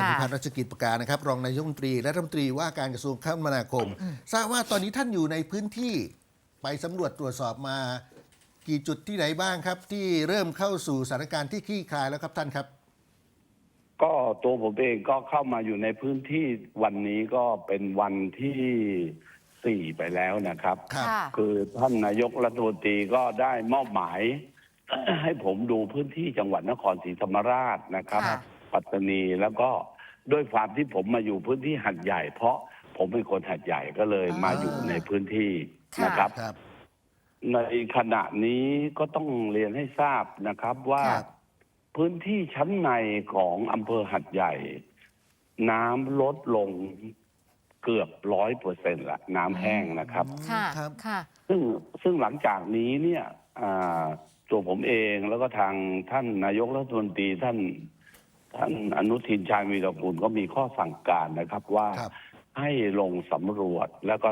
ท่านค่ะพิพัฒน์รัชกิจประการนะครับ รองนายกรัฐมนตรีและรัฐมนตรีว่าการกระทรวงคมนาคม ทราบว่าตอนนี้ท่านอยู่ในพื้นที่ไปสำรวจตรวจสอบมา กี่จุดที่ไหนบ้างครับ ที่เริ่มเข้าสู่สถานการณ์ที่คลี่คลายแล้วครับท่านครับ ก็ตัวผมเองก็เข้ามาอยู่ในพื้นที่วันนี้ก็เป็นวันที่สี่ไปแล้วนะครับ ครับค่ะคือท่านนายกรัฐมนตรีก็ได้มอบหมาย ให้ผมดูพื้นที่จังหวัดนครศรีธรรมราชนะครับ ค่ะ ปัตตานี แล้วก็ด้วยความที่ผมมาอยู่พื้นที่หัดใหญ่ เพราะผมเป็นคนหัดใหญ่ก็เลยอ่ามมาอยู่ในพื้นที่ค่ะนะครับ ครับ ในขณะนี้ก็ต้องเรียนให้ทราบนะครับว่าครับ พื้นที่ชั้นในของอำเภอหัดใหญ่ น้ำลดลงเกือบร้อยเปอร์เซ็นต์ละน้ำแห้งนะครับ ค่ะ ครับ ค่ะ ซึ่งซึ่งหลังจากนี้เนี่ยอ่าตัวผมเองแล้วก็ทางท่านนายกรัฐมนตรีท่าน ท่านอนุทินชาญวีรกุลก็มีข้อสั่งการนะครับว่าครับให้ลงสำรวจแล้วก็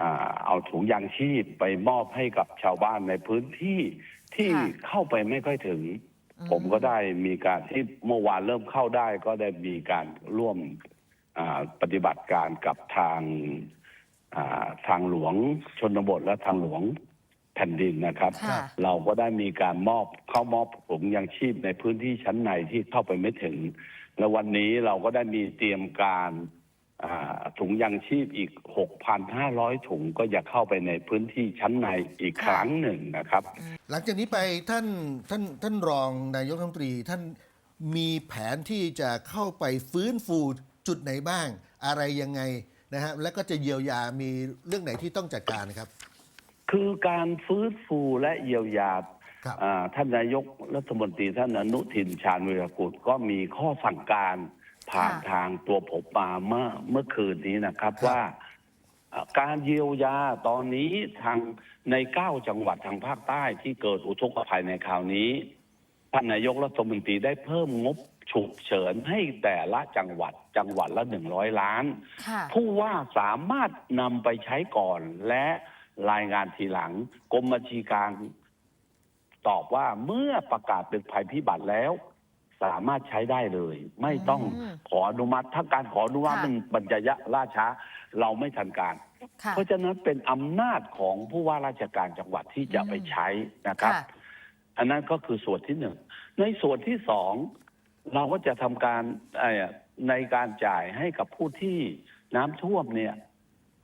อ่าเอาถุงยางชีพไปมอบให้กับชาวบ้านในพื้นที่ที่ค่ะ เข้าไปไม่ค่อยถึง อืมผมก็ได้มีการที่เมื่อวานเริ่มเข้าได้ก็ได้มีการร่วมอ่าปฏิบัติการกับทางอ่าทางหลวงชนบทและทางหลวง แผ่นดินนะครับ ค่ะเราก็ได้มีการมอบเข้ามอบถุงยางชีพในพื้นที่ชั้นในที่เข้าไปไม่ถึง และวันนี้เราก็ได้มีเตรียมการอ่าถุงยางชีพอีก 6,500 ถุงก็จะเข้าไปในพื้นที่ชั้นในอีกครั้งหนึ่งนะครับ หลังจากนี้ไปท่านท่านท่านรองนายกรัฐมนตรี ท่านมีแผนที่จะเข้าไปฟื้นฟูจุดไหนบ้าง อะไรยังไงนะฮะแล้วก็จะเยียวยามีเรื่องไหนที่ต้องจัดการนะครับ คือการฟื้นฟูและเยียวยาครับอ่าท่านนายกรัฐมนตรีท่านอนุทินชาญวิรกุลก็มีข้อสั่งการผ่านค่ะ ทางตัวผมมาเมื่อเมื่อคืนนี้นะครับ ว่าอ่าการเยียวยาตอนนี้ทางในเก้าจังหวัดทางภาคใต้ที่เกิดอุทกภัยในคราวนี้ท่านนายกรัฐมนตรีได้เพิ่มงบฉุกเฉินให้แต่ละจังหวัดจังหวัดละหนึ่งร้อยล้าน ค่ะ ผู้ว่าสามารถนำไปใช้ก่อนและ รายงานทีหลังกรมบัญชีกลางตอบว่าเมื่อประกาศเป็นภัยพิบัติแล้ว สามารถใช้ได้เลย ไม่ต้องอืมขออนุมัติ ถ้าการขออนุมัติค่ะมันบรรจะยะล่าช้า เราไม่ทันการค่ะเพราะฉะนั้นเป็นอำนาจของผู้ว่าราชการจังหวัดที่จะไปใช้นะครับค่ะอันนั้นก็คือส่วนที่หนึ่งในส่วนที่สองเราก็จะทำการเอ่อในการจ่ายให้กับผู้ที่น้ำท่วมเนี่ย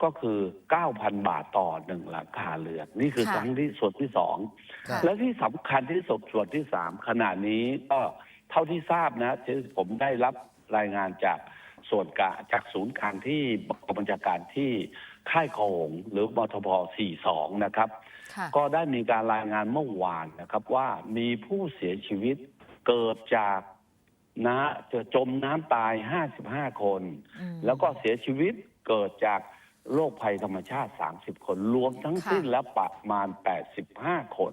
ก็คือ 9,000 บาทต่อหนึ่งหลังคาเรือนนี่คือค่ะครั้งที่ส่วนที่สองครับ และที่สำคัญที่สุดส่วนที่สามขณะนี้ก็เท่าที่ทราบนะที่ผมได้รับรายงานจากส่วนกลางจากศูนย์กลางที่กองบัญชาการที่ค่ายคอหงหรือมทบ42 นะครับ ค่ะ ก็ได้มีการรายงานเมื่อวานนะครับว่ามีผู้เสียชีวิตเกิดจากนะจะจมน้ำตาย 55 คน อืมแล้วก็เสียชีวิตเกิดจาก โรคภัยธรรมชาติ 30 คน รวมทั้งค่ะสิ้นแล้วประมาณ 85 คน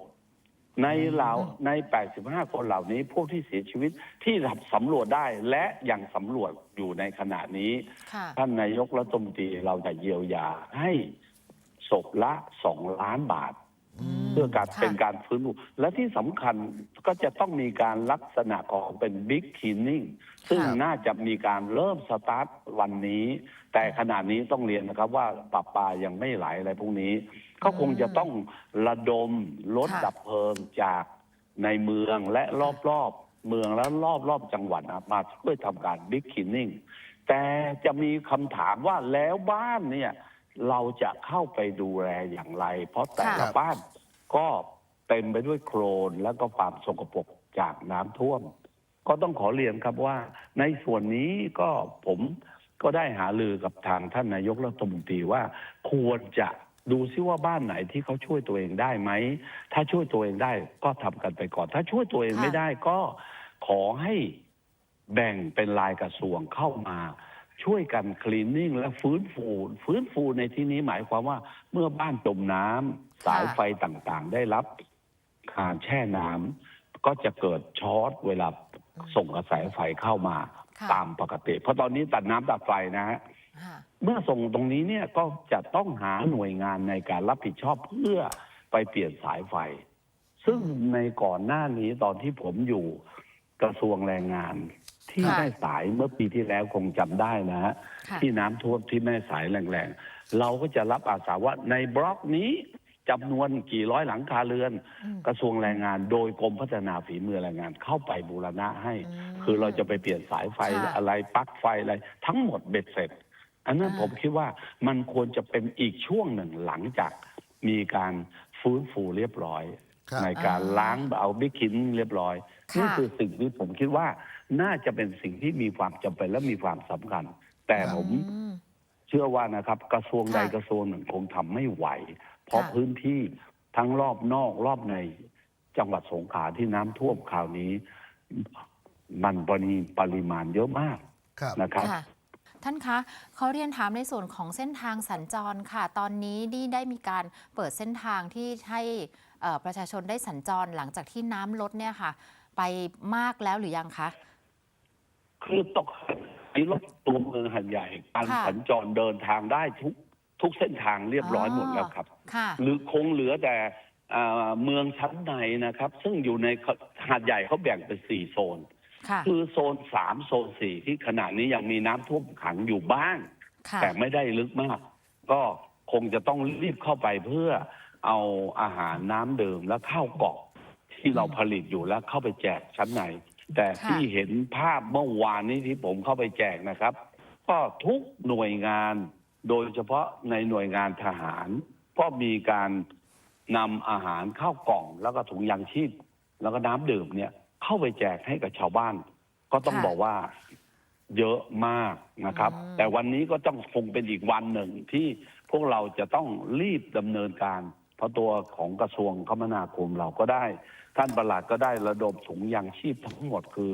ในเหล่าใน 85 คนเหล่านี้พวกที่เสียชีวิตที่สำรวจได้และยังสำรวจอยู่ในขณะนี้ค่ะท่านนายกรัฐมนตรีเราจะเยียวยาให้ศพละสองล้านบาทเพื่อการค่ะ เป็นการฟื้นฟูและที่สำคัญก็จะต้องมีการลักษณะของเป็นบิ๊กค e นนิ่งซึ่งครับน่าจะมีการเริ่มสตาร์ทวันนี้ แต่ขณะนี้ต้องเรียนนะครับว่าปรับปายังไม่ไหลอะไรพวกนี้ก็คงจะต้องระดมรถค่ะ ดับเพลิงจากในเมืองและรอบๆเมืองและรอบๆจังหวัดนะมาช่วยทำการบิ๊กค e นนิ่ง แต่จะมีคำถามว่าแล้วบ้านเนี่ย เราจะเข้าไปดูแลอย่างไร เพราะแต่ละค่ะ บ้าน ก็เต็มไปด้วยโคลนแล้วก็ความสกปรกจากน้ำท่วม ก็ต้องขอเรียนครับว่า ในส่วนนี้ก็ผมก็ได้หาลือกับทางท่านนายกรัฐมนตรีว่า ควรจะดูซิว่าบ้านไหนที่เขาช่วยตัวเองได้ไหม ถ้าช่วยตัวเองได้ก็ทำกันไปก่อน ถ้าช่วยตัวเองไม่ได้ก็ขอให้แบ่งเป็นรายกระทรวงเข้ามา ช่วยกันคลีนนิ่งและฟื้นฟูฟื้นฟูในที่นี้หมายความว่า เมื่อบ้านจมน้ำสายไฟต่างๆ ได้รับการแช่น้ำก็จะเกิดช็อตเวลาส่งกระแสไฟเข้ามาค่ะตามปกติ เพราะตอนนี้ตัดน้ำตัดไฟนะฮะค่ะเมื่อส่งตรงนี้เนี่ยก็จะต้องหาหน่วยงานในการรับผิดชอบเพื่อไปเปลี่ยนสายไฟ ซึ่งในก่อนหน้านี้ตอนที่ผมอยู่กระทรวงแรงงาน ที่ค่ะแม่สายเมื่อปีที่แล้วคงจำได้นะฮะค่ะที่น้ำท่วมที่แม่สายแรงๆ เราก็จะรับอาสาว่าในบล็อกนี้จำนวนกี่ร้อยหลังคาเรือนอืมกระทรวงแรงงาน โดยกรมพัฒนาฝีมือแรงงานเข้าไปบูรณะให้อืมคือเราจะไปเปลี่ยนสายไฟค่ะอะไรปลั๊กไฟอะไร ทั้งหมดเบ็ดเสร็จ อันนั้นอ่าผมคิดว่ามันควรจะเป็นอีกช่วงหนึ่งหลังจากมีการฟื้นฟูเรียบร้อยครับในการล้างเอาบิ๊กคินเรียบร้อยค่ะนี่คือสิ่งที่ผมคิดว่า น่าจะเป็นสิ่งที่มีความจำเป็นและมีความสำคัญ แต่ครับผมอืมเชื่อว่านะครับ กระทรวงใดค่ะกระทรวงหนึ่งคงทำไม่ไหว เพราะค่ะพื้นที่ทั้งรอบนอกรอบในจังหวัดสงขลาที่น้ำท่วมคราวนี้ มันปริปริมาณเยอะมากครับนะครับค่ะท่านคะเขาเรียนถามในส่วนของเส้นทางสัญจรค่ะ ตอนนี้นี่ได้มีการเปิดเส้นทางที่ให้เอ่อประชาชนได้สัญจรหลังจากที่น้ำลดเนี่ยค่ะ ไปมากแล้วหรือยังคะ คือตกที่รถตัวเมืองหันใหญ่การค่ะ สัญจรเดินทางได้ทุกทุกเส้นทางเรียบร้อยหมดแล้วครับ ค่ะ หรือคงเหลือแต่อ่าเมืองชั้นในนะครับ ซึ่งอยู่ในหาดใหญ่เขาแบ่งเป็นสี่โซน ค่ะ คือโซนสามโซนสี่ที่ขณะนี้ยังมีน้ำท่วมขังอยู่บ้าง ค่ะ แต่ไม่ได้ลึกมาก ก็คงจะต้องรีบเข้าไปเพื่อเอาอาหารน้ำดื่มและข้าวกล่องที่เราผลิตอยู่แล้วเข้าไปแจกชั้นใน แต่ค่ะที่เห็นภาพเมื่อวานนี้ที่ผมเข้าไปแจกนะครับ ก็ทุกหน่วยงานโดยเฉพาะในหน่วยงานทหาร ก็มีการนำอาหารข้าวกล่อง แล้วก็ถุงยางชีพ แล้วก็น้ำดื่มเนี่ย เข้าไปแจกให้กับชาวบ้าน ก็ต้องค่ะบอกว่าเยอะมากนะครับอืมแต่วันนี้ก็ต้องคงเป็นอีกวันหนึ่งที่พวกเราจะต้องรีบดำเนินการ เพราะตัวของกระทรวงคมนาคมเราก็ได้ ท่านประหลัดก็ได้ระดมถุงยางชีพทั้งหมดคือ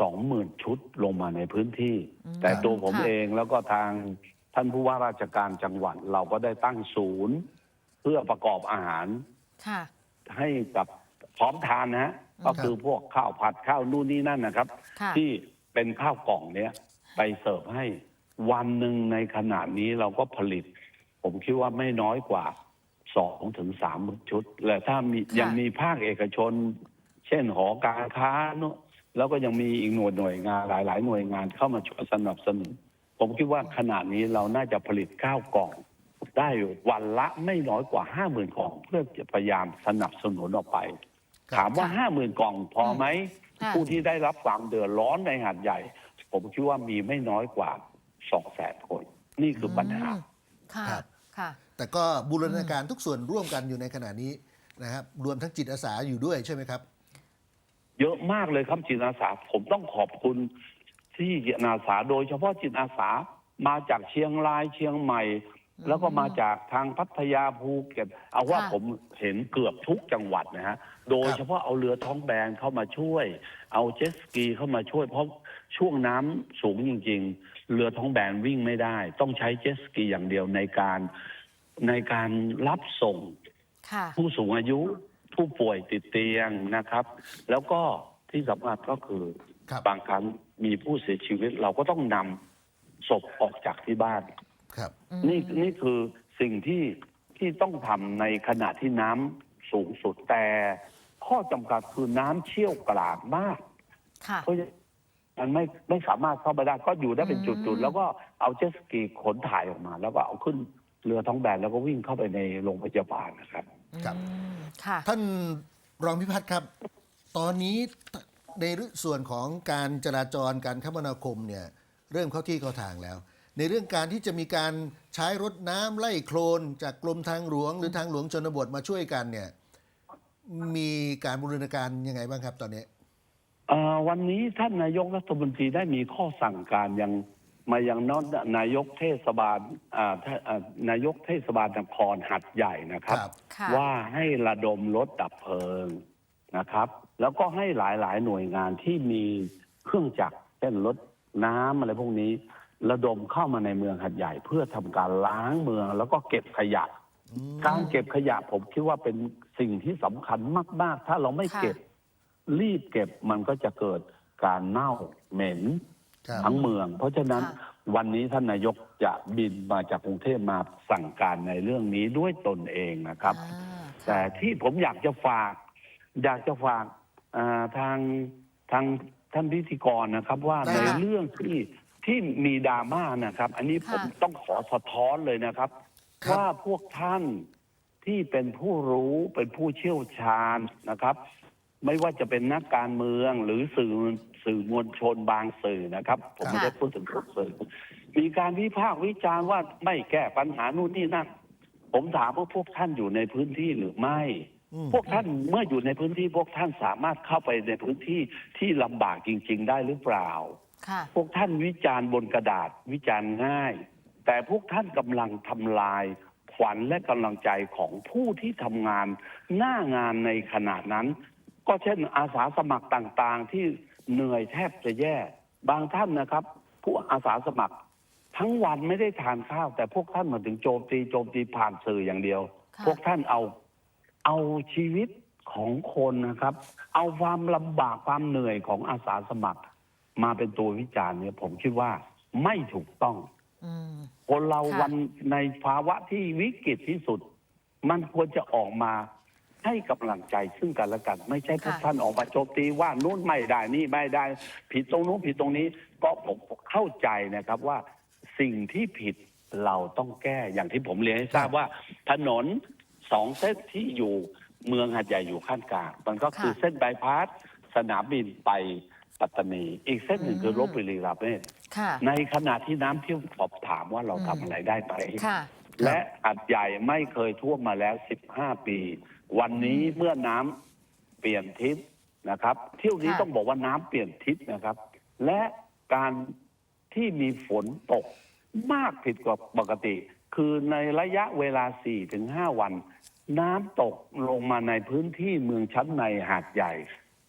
สองหมื่นชุดลงมาในพื้นที่อืมแต่ตัวผมค่ะเองแล้วก็ทางท่านผู้ว่าราชการจังหวัดเราก็ได้ตั้งศูนย์ เพื่อประกอบอาหารค่ะให้กับพร้อมทานนะฮะก็คือพวกข้าวผัดข้าวนู่นนี่นั่นนะครับค่ะที่เป็นข้าวกล่องเนี้ยไปเสิร์ฟให้วันหนึ่งในขณะนี้เราก็ผลิต ผมคิดว่าไม่น้อยกว่า สองถึงสามชุด และถ้ามีค่ะ ยังมีภาคเอกชน เช่นหอการค้าเนอะแล้วก็ยังมีอีกหน่วยหน่วยงานหลาย ๆ หน่วยงานเข้ามาช่วยสนับสนุน ผมคิดว่าขณะนี้เราน่าจะผลิตข้าวกล่อง ได้วันละไม่น้อยกว่าห้าหมื่นกล่อง เพื่อจะพยายามสนับสนุนออกไป ครับ ถามว่าค่ะห้าหมื่นกล่องพอไหม ค่ะ ผู้ที่ได้รับความเดือดร้อนในหาดใหญ่ ผมคิดว่ามีไม่น้อยกว่าสองแสนคน นี่คือปัญหาอืมค่ะ ครับ ค่ะ แต่ก็บูรณาการทุกส่วนร่วมกันอยู่ในขณะนี้นะครับ รวมทั้งจิตอาสาอยู่ด้วยใช่ไหมครับ เยอะมากเลยครับจิตอาสา ผมต้องขอบคุณที่จิตอาสา โดยเฉพาะจิตอาสามาจากเชียงรายเชียงใหม่ แล้วก็มาจากทางพัทยาภูเก็ตเอาว่าค่ะผมเห็นเกือบทุกจังหวัดนะฮะโดยเฉพาะเอาเรือท้องแบนเข้ามาช่วย เอาเจ็ตสกีเข้ามาช่วยเพราะช่วงน้ำสูงจริง ๆ เรือท้องแบนวิ่งไม่ได้ ต้องใช้เจ็ตสกีอย่างเดียวในการ ในการรับส่งค่ะผู้สูงอายุผู้ป่วยติดเตียงนะครับ แล้วก็ที่สำคัญก็คือครับบางครั้งมีผู้เสียชีวิต เราก็ต้องนำศพออกจากที่บ้านครับอืมนี่นี่คือสิ่งที่ที่ต้องทำในขณะที่น้ำสูงสุดแต่ข้อจำกัดคือน้ำเชี่ยวกรากมากค่ะเพราะฉะนั้นมันไม่ไม่สามารถเข้าไปได้ก็อยู่ได้เป็นอืมจุดๆ แล้วก็เอาเจ็ตสกีขนถ่ายออกมา แล้วก็เอาขึ้น เรือท้องแบนแล้วก็วิ่งเข้าไปในโรงพยาบาลนะครับ ครับ อืมค่ะ ท่านรองพิพัฒน์ครับ ตอนนี้ในส่วนของการจราจรการคมนาคมเนี่ยเริ่มเข้าที่เข้าทางแล้ว ในเรื่องการที่จะมีการใช้รถน้ำไล่โคลนจากกรมทางหลวง หรือทางหลวงชนบทมาช่วยกันเนี่ยมีการบูรณาการยังไงบ้างครับตอนนี้ เอ่อวันนี้ท่านนายกรัฐมนตรีได้มีข้อสั่งการยัง มายังนนายกเทศบาลอ่าท่าอ่านายกเทศบาลนครหัดใหญ่นะครับ ค่ะ ว่าให้ระดมรถดับเพลิงนะครับ แล้วก็ให้หลายๆ หน่วยงานที่มีเครื่องจักรเช่นรถน้ำอะไรพวกนี้ ระดมเข้ามาในเมืองหัดใหญ่ เพื่อทำการล้างเมือง แล้วก็เก็บขยะการเก็บขยะผมคิดว่าเป็นสิ่งที่สำคัญมาก ๆ ถ้าเราไม่ค่ะ เก็บ รีบเก็บมันก็จะเกิดการเน่าเหม็นครับ ทั้งเมือง เพราะฉะนั้นค่ะวันนี้ท่านนายกจะบินมาจากกรุงเทพมาสั่งการในเรื่องนี้ด้วยตนเองนะครับอ่าแต่ที่ผมอยากจะฝาก อยากจะฝากอ่าทางทางท่านพิธีกรนะครับ ว่าได้ในครับเรื่องที่ที่มีดราม่านะครับ อันนี้ผมค่ะต้องขอสะท้อนเลยนะครับครับ ว่าพวกท่านที่เป็นผู้รู้เป็นผู้เชี่ยวชาญนะครับ ไม่ว่าจะเป็นนักการเมืองหรือสื่อสื่อมวลชนบางสื่อนะครับ ผมไม่ค่ะได้พูดถึงทุกสื่อ มีการวิพากษ์วิจารณ์ว่าไม่แก้ปัญหานู่นนี่นั่นผมถามว่าพวกท่านอยู่ในพื้นที่หรือไม่อืมพวกท่านเมื่ออยู่ในพื้นที่พวกท่านสามารถเข้าไปในพื้นที่ที่ลำบากจริง ๆ ได้หรือเปล่าค่ะพวกท่านวิจารณ์บนกระดาษวิจารณ์ง่าย แต่พวกท่านกำลังทำลายขวัญและกำลังใจของผู้ที่ทำงานหน้างานในขณะนั้น ก็เช่นอาสาสมัครต่างๆ ที่เหนื่อยแทบจะแย่ บางท่านนะครับ ผู้อาสาสมัคร ทั้งวันไม่ได้ทานข้าว แต่พวกท่านมาถึงโจมตีโจมตีผ่านสื่ออย่างเดียวค่ะพวกท่านเอาเอาชีวิตของคนนะครับ เอาความลำบากความเหนื่อยของอาสาสมัคร มาเป็นตัววิจารณ์เนี่ยผมคิดว่าไม่ถูกต้องอืมคนเราค่ะวันในภาวะที่วิกฤตที่สุด มันควรจะออกมา ให้กำลังใจซึ่งกันและกัน ไม่ใช่พวกค่ะ ท่านออกมาโจมตีว่านู้นไม่ได้นี่ไม่ได้ ผิดตรงนู้นผิดตรงนี้ก็ผมเข้าใจนะครับว่าสิ่งที่ผิดเราต้องแก้อย่างที่ผมเรียนให้ทราบว่า ถนนสองเส้นที่อยู่เมืองหัดใหญ่อยู่ข้างกลางมันก็คือค่ะเส้นบายพาสสนามบินไปปัตตานี อีกเส้นหนึ่งคืออืมลบบุรีราเมศ ค่ะ ในขณะที่น้ำที่สอบถามว่าเราอืม ทำอะไรได้ไหมค่ะ และอัดใหญ่ไม่เคยท่วมมาแล้ว 15 ปี วันนี้เมื่อน้ำเปลี่ยนทิศนะครับ เที่ยวนี้ค่ะต้องบอกว่าน้ำเปลี่ยนทิศนะครับ และการที่มีฝนตกมากผิดกว่าปกติ คือในระยะเวลา 4-5 วัน น้ำตกลงมาในพื้นที่เมืองชั้นในหาดใหญ่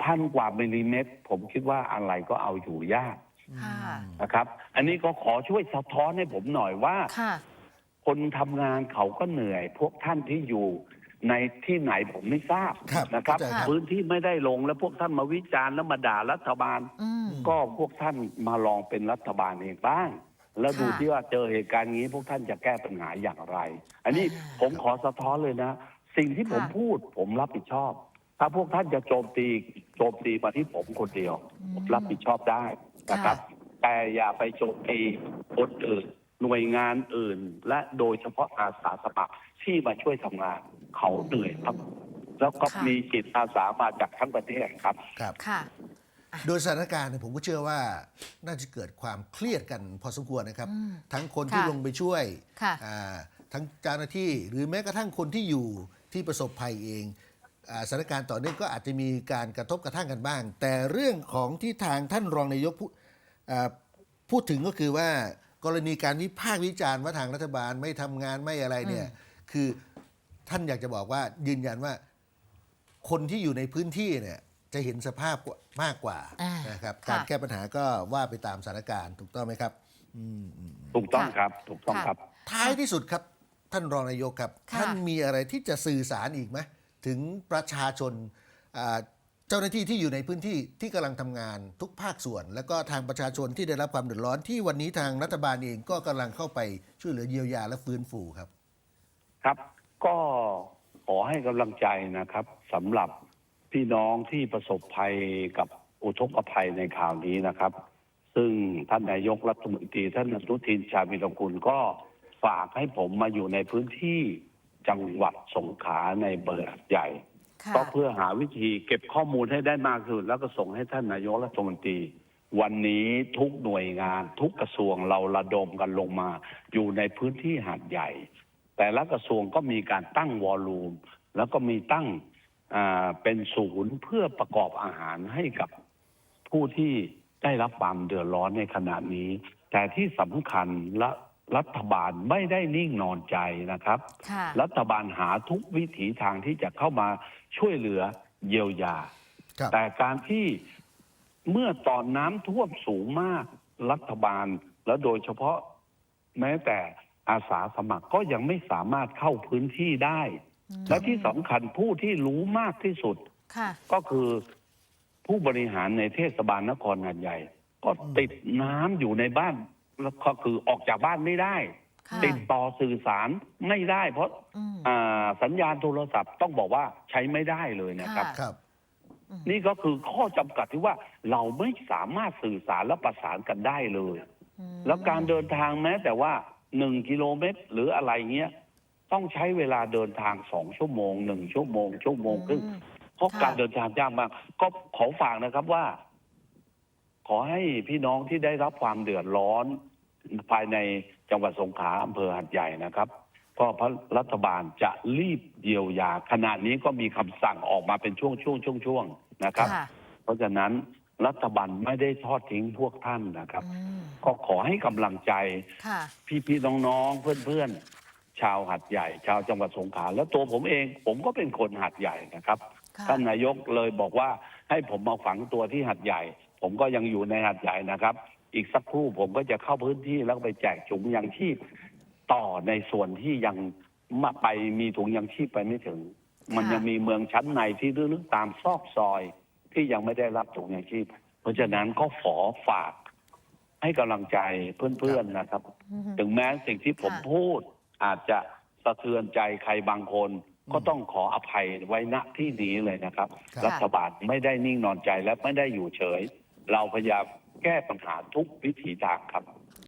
พันกว่ามิลลิเมตร ผมคิดว่าอะไรก็เอาอยู่ยากค่ะนะครับ อันนี้ก็ขอช่วยสะท้อนให้ผมหน่อยว่าค่ะคนทำงานเขาก็เหนื่อย พวกท่านที่อยู่ ในที่ไหนผมไม่ทราบครับนะครับ เข้าใจครับ พื้นที่ไม่ได้ลงแล้วพวกท่านมาวิจารณ์แล้วมาด่ารัฐบาล อืม ก็พวกท่านมาลองเป็นรัฐบาลเองบ้าง แล้วดูค่ะ ที่ว่าเจอเหตุการณ์อย่างนี้พวกท่านจะแก้ปัญหาอย่างไร อันนี้อ่าผมขอสะท้อนเลยนะ สิ่งที่ผมค่ะพูดผมรับผิดชอบ ถ้าพวกท่านจะโจมตีโจมตีมาที่ผมคนเดียว ผมรับผิดชอบได้นะครับ แต่อย่าไปโจมตีคนอื่นหน่วยงานอื่น และโดยเฉพาะอาสาสมัครที่มาช่วยทำงาน เขาเหนื่อยครับ แล้วก็ค่ะ มีจิตอาสามาจากทั้งประเทศครับ ครับ ค่ะ โดยสถานการณ์เนี่ยผมก็เชื่อว่าน่าจะเกิดความเครียดกันพอสมควรนะครับ อืมทั้งคนที่ค่ะลงไปช่วยค่ะอ่าทั้งเจ้าหน้าที่หรือแม้กระทั่งคนที่อยู่ที่ประสบภัยเองอ่าสถานการณ์ต่อเนื่องก็อาจจะมีการกระทบกระทั่งกันบ้าง แต่เรื่องของที่ทางท่านรองนายกพูอ่าพูดถึงก็คือว่ากรณีการวิพากษ์วิจารณ์ว่าทางรัฐบาลไม่ทำงานไม่อะไรเนี่ยคือ ท่านอยากจะบอกว่ายืนยันว่า คนที่อยู่ในพื้นที่เนี่ยจะเห็นสภาพกว่ามากกว่าอ่านนะครับค่ะ การแก้ปัญหาก็ว่าไปตามสถานการณ์ถูกต้องไหมครับอืมอืมถูกต้องค่ะครับ ถูกต้องค่ะ ครับ ท้ายที่สุดครับ ท่านรองนายกครับ ค่ะ ท่านมีอะไรที่จะสื่อสารอีกไหมถึงประชาชนอ่าเจ้าหน้าที่ที่อยู่ในพื้นที่ที่กำลังทำงานทุกภาคส่วน แล้วก็ทางประชาชนที่ได้รับความเดือดร้อนที่วันนี้ทางรัฐบาลเองก็กำลังเข้าไปช่วยเหลือเยียวยาและฟื้นฟูครับ ครับ ก็ขอให้กำลังใจนะครับสำหรับพี่น้องที่ประสบภัยกับอุทกภัยในข่าวนี้นะครับ ซึ่งท่านนายกรัฐมนตรีท่านอนุทินชาญวิรกุลก็ฝากให้ผมมาอยู่ในพื้นที่จังหวัดสงขลาในเบอร์หัดใหญ่ค่ะก็เพื่อหาวิธีเก็บข้อมูลให้ได้มากที่สุด แล้วก็ส่งให้ท่านนายกรัฐมนตรี วันนี้ทุกหน่วยงาน ทุกกระทรวงเราระดมกันลงมา อยู่ในพื้นที่หาดใหญ่ แต่ละกระทรวงก็มีการตั้งวอลลุ่มแล้วก็มีตั้งอ่าเป็นศูนย์เพื่อประกอบอาหารให้กับผู้ที่ได้รับความเดือดร้อนในขณะนี้ แต่ที่สำคัญและรัฐบาลไม่ได้นิ่งนอนใจนะครับค่ะรัฐบาลหาทุกวิถีทางที่จะเข้ามาช่วยเหลือเยียวยาครับแต่การที่เมื่อตอนน้ำท่วมสูงมากรัฐบาลแล้วโดยเฉพาะแม้แต่ อาสาสมัครก็ยังไม่สามารถเข้าพื้นที่ได้ และที่สำคัญผู้ที่รู้มากที่สุดค่ะก็คือผู้บริหารในเทศบาลนครหาดใหญ่ ก็ติดน้ำอยู่ในบ้านแล้วก็คือออกจากบ้านไม่ได้ค่ะติดต่อสื่อสารไม่ได้ เพราะอืมอ่าสัญญาณโทรศัพท์ต้องบอกว่าใช้ไม่ได้เลยนะครับค่ะครับอืมนี่ก็คือข้อจำกัดที่ว่าเราไม่สามารถสื่อสารและประสานกันได้เลยอืมแล้วการเดินทางแม้แต่ว่า หนึ่งกิโลเมตรหรืออะไรเงี้ย ต้องใช้เวลาเดินทางสองชั่วโมงหนึ่งชั่วโมงชั่วโมงครึ่งอืมเพราะค่ะการเดินทางยากมาก ก็ขอฝากนะครับว่า ขอให้พี่น้องที่ได้รับความเดือดร้อน ภายในจังหวัดสงขลาอำเภอหัดใหญ่นะครับ ก็พระรัฐบาลจะรีบเยียวยาขณะนี้ก็มีคำสั่งออกมาเป็นช่วงช่วงช่วงช่วงๆนะครับค่ะเพราะฉะนั้น รัฐบาลไม่ได้ทอดทิ้งพวกท่านนะครับอืมก็ขอให้กำลังใจค่ะพี่ๆน้องๆเพื่อนๆ ชาวหัดใหญ่ ชาวจังหวัดสงขลาแล้วตัวผมเอง ผมก็เป็นคนหัดใหญ่นะครับค่ะท่านนายกเลยบอกว่าให้ผมมาฝังตัวที่หัดใหญ่ ผมก็ยังอยู่ในหัดใหญ่นะครับ อีกสักครู่ผมก็จะเข้าพื้นที่แล้วก็ไปแจกถุงยางชีพต่อในส่วนที่ยังมาไปมีถุงยางชีพไปไม่ถึง มันยังมีเมืองชั้นในที่ลึกๆตามซอกซอย ที่ยังไม่ได้รับถุงยางชีพ เพราะฉะนั้นก็ขอฝากให้กำลังใจเพื่อนๆนะครับอืมถึงแม้สิ่งที่ผมค่ะพูดอาจจะสะเทือนใจใครบางคน ก็ต้องขออภัยไว้ณที่นี้เลยนะครับครับ รัฐบาลไม่ได้นิ่งนอนใจและไม่ได้อยู่เฉย เราพยายามแก้ปัญหาทุกวิถีทางครับ